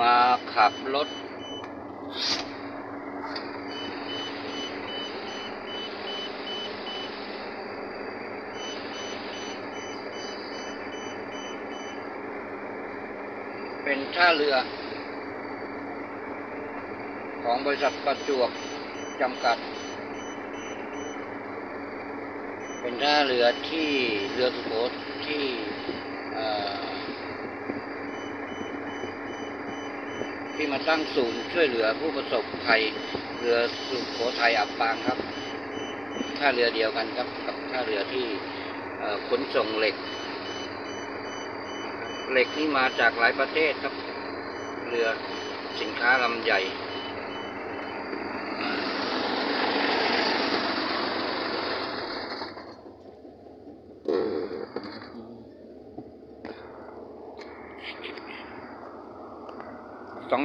มาขับรถ เป็นท่าเรือ ของบริษัทประจวบจำกัด เป็นท่าเรือที่เรือสุโขทที่เอ่อ ที่มาตั้งศูนย์ช่วยเหลือผู้ประสบภัยเรือสุโขทัยอับปางครับท่าเรือเดียวกันครับกับท่าเรือที่ขนส่งเหล็ก เหล็กนี่มาจากหลายประเทศครับ เรือสินค้าลำใหญ่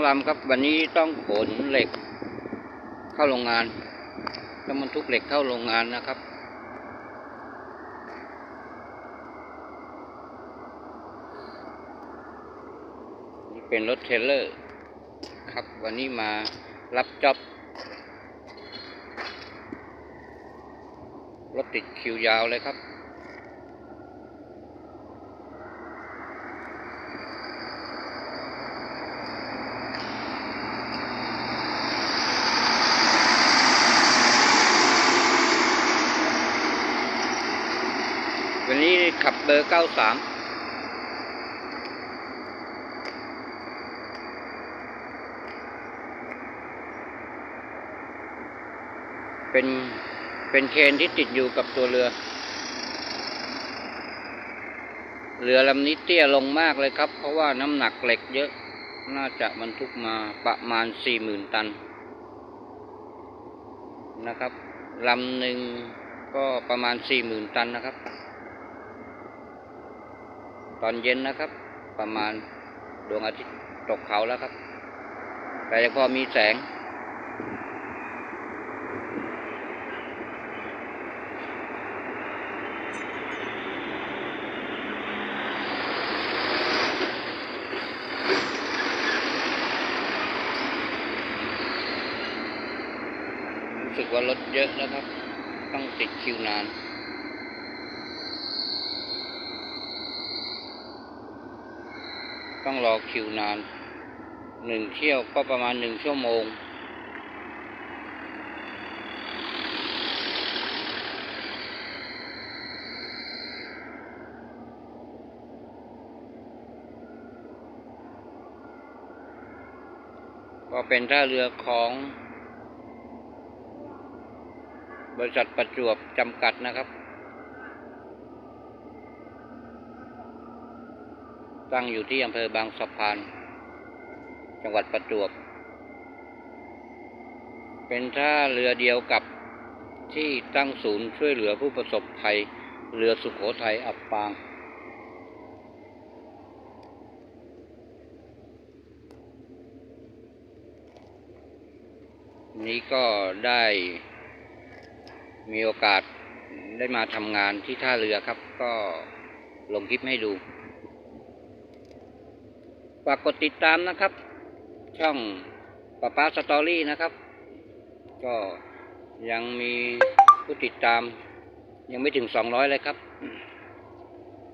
ลำครับวันนี้ต้องขนเหล็กเข้าโรงงานต้องบรรทุกเหล็กเข้าโรงงานนะครับ นี่เป็นรถเทรลเลอร์ครับวันนี้มารับจ็อบรถติดคิวยาวเลยครับ วันนี้ขับเบอร์93เป็นเป็นเคนที่ติดอยู่กับตัวเรือ เรือลำนี้เตี้ยลงมากเลยครับ เพราะว่าน้ำหนักเหล็กเยอะ น่าจะบรรทุกมาประมาณ40,000ตัน นะครับลำหนึ่งก็ประมาณ40,000ตันนะครับ ตอนเย็นนะครับ ประมาณดวงอาทิตย์ตกเขาแล้วครับ แต่ยังพอมีแสง รู้สึกว่ารถเยอะนะครับ ต้องติดคิวนาน ต้องรอคิวนานหนึ่งเที่ยวก็ประมาณหนึ่งชั่วโมง ก็เป็นท่าเรือของ บริษัทประจวบจำกัดนะครับ ตั้งอยู่ที่อำเภอบางสะพาน จังหวัดประจวบ เป็นท่าเรือเดียวกับที่ตั้งศูนย์ช่วยเหลือผู้ประสบภัย เรือสุขโขทัยอับปาง นี้ก็ได้มีโอกาสได้มาทำงานที่ท่าเรือครับ ก็ลงคลิปให้ดู ฝากกดติดตามนะครับ ช่องป้าป้าสตอรี่นะครับ ก็ยังมีผู้ติดตาม ยังไม่ถึงสองร้อยเลยครับ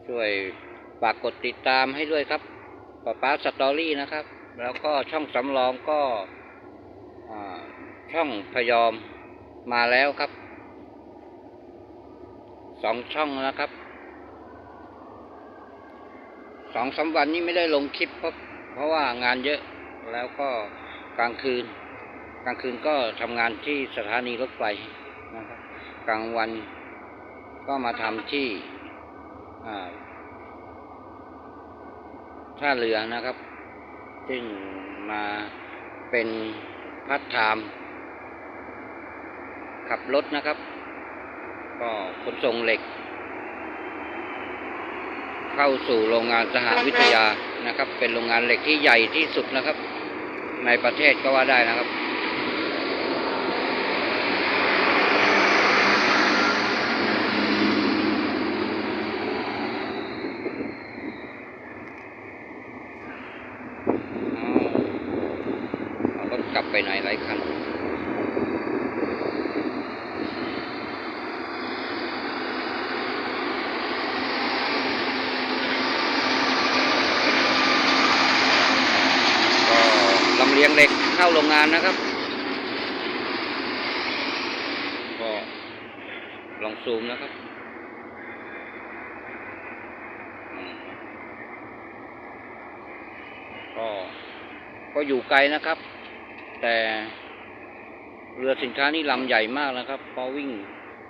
ช่วยฝากกดติดตามให้ด้วยครับป้าป้าสตอรี่นะครับ แล้วก็ช่องสำรองก็ช่องพยอมมาแล้วครับสองช่องนะครับ สองสามวันนี้ไม่ได้ลงคลิปเพราะเพราะว่างานเยอะแล้วก็กลางคืน กลางคืนก็ทำงานที่สถานีรถไฟนะครับกลางวันก็มาทำที่ท่าเรือนะครับ ซึ่งมาเป็นพัฒไทม์ขับรถนะครับ ก็ขนส่งเหล็ก เข้าสู่โรงงานสหวิทยานะครับ เป็นโรงงานเหล็กที่ใหญ่ที่สุดนะครับ ในประเทศก็ว่าได้นะครับ อ๋อ ไหนหลายคัน ก็ลำเลียง เข้าโรงงานนะครับ ก็ลองซูมนะครับก็ก็อยู่ไกลนะครับ แต่เรือสินค้านี่ลำใหญ่มากนะครับเพราะวิ่ง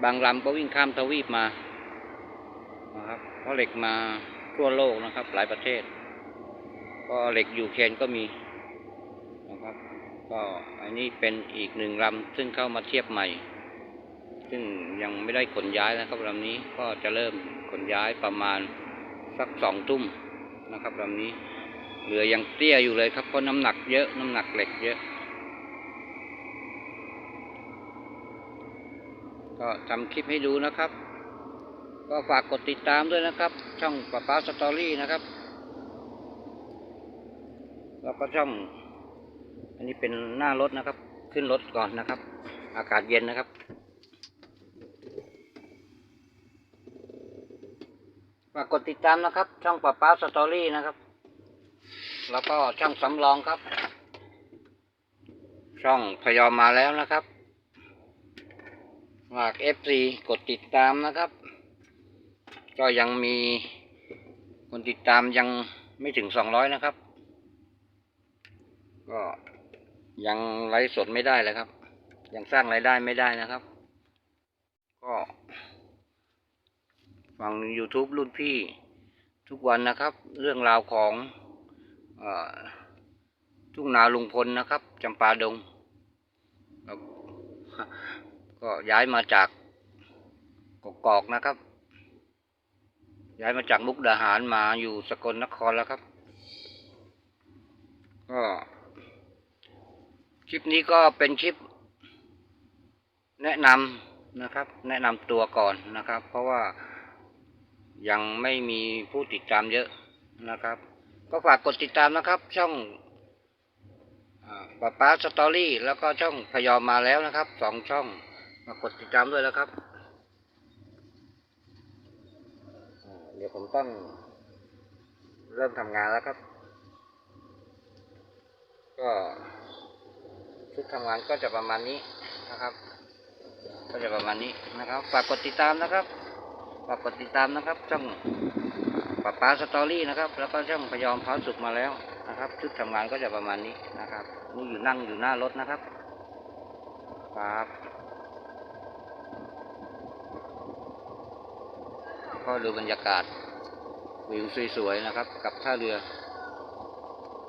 บางลำก็วิ่งข้ามทวีปมานะครับเพราะเหล็กมาทั่วโลกนะครับ หลายประเทศ ก็เหล็กยูเครนก็มี ก็อันนี้เป็นอีกหนึ่งลำซึ่งเข้ามาเทียบใหม่ ซึ่งยังไม่ได้ขนย้ายนะครับลำนี้ก็จะเริ่มขนย้ายประมาณสักสองทุ่มนะครับลำนี้เรือยังเตี้ยอยู่เลยครับเพราะน้ำหนักเยอะน้ำหนักเหล็กเยอะ ก็ทำคลิปให้ดูนะครับ ก็ฝากกดติดตามด้วยนะครับ ช่องป้าป้าสตอรี่นะครับ แล้วก็ช่อง อันนี้เป็นหน้ารถนะครับ ขึ้นรถก่อนนะครับ อากาศเย็นนะครับ ฝากกดติดตามนะครับ ช่องป้าป้าสตอรี่นะครับ แล้วก็ช่องสำรองครับ ช่องพยอมมาแล้วนะครับ ฝากเอฟซีกดติดตามนะครับ ก็ยังมีคนติดตามยังไม่ถึงสองร้อยนะครับ ก็ ยังไลฟ์สดไม่ได้เลยครับ ยังสร้างรายได้ไม่ได้นะครับ ก็ฟัง YouTube รุ่นพี่ทุกวันนะครับ เรื่องราวของอทุ่งนาลุงพลนะครับจำปาดง ก็ย้ายมาจากกกอกนะครับ ย้ายมาจากมุกดาหารมาอยู่สกลนครแล้วครับ ก็ คลิปนี้ก็เป็นคลิป แนะนำนะครับ แนะนำตัวก่อนนะครับ เพราะว่ายังไม่มีผู้ติดตามเยอะนะครับ ก็ฝากกดติดตามนะครับ ช่องป้าป้าสตอรี่แล้วก็ช่องพยอมมาแล้วนะครับสองช่องมากดติดตามด้วยแล้วครับเดี๋ยวผมต้องเริ่มทำงานแล้วครับ ก็ ชุดทำงานก็จะประมาณนี้นะครับ ก็จะประมาณนี้นะครับฝากกดติดตามนะครับฝากกดติดตามนะครับช่องป้าป้าสตอรี่นะครับแล้วก็ช่องพยอมพาสุกมาแล้วนะครับชุดทำงานก็จะประมาณนี้นะครับนี่อยู่นั่งอยู่หน้ารถนะครับครับก็ดูบรรยากาศวิวสวยๆนะครับ กับท่าเรือ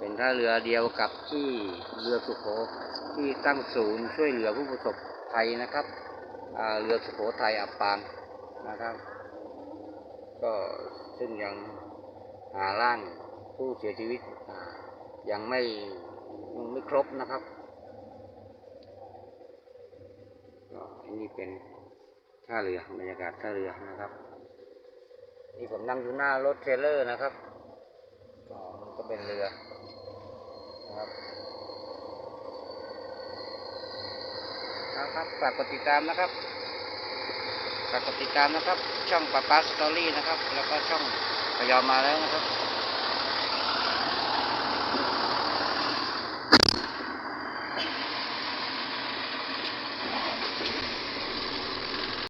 เป็นท่าเรือเดียวกับที่เรือสุโขที่ตั้งศูนย์ช่วยเหลือผู้ประสบภัยนะครับเรือสุโขทัยอับปางนะครับ ก็ซึ่งยังหาร่างผู้เสียชีวิตยังไม่ยังไม่ครบนะครับก็นนี้เป็นท่าเรือบรรยากาศท่าเรือนะครับนี่ผมนั่งอยู่หน้ารถเทรลเลอร์นะครับก็มันก็เป็นเรือ ครับครับฝากกดติดตามนะครับฝากกดติดตามนะครับ ช่องป้าป้าสตอรี่นะครับ แล้วก็ช่องพยอมมาแล้วนะครับ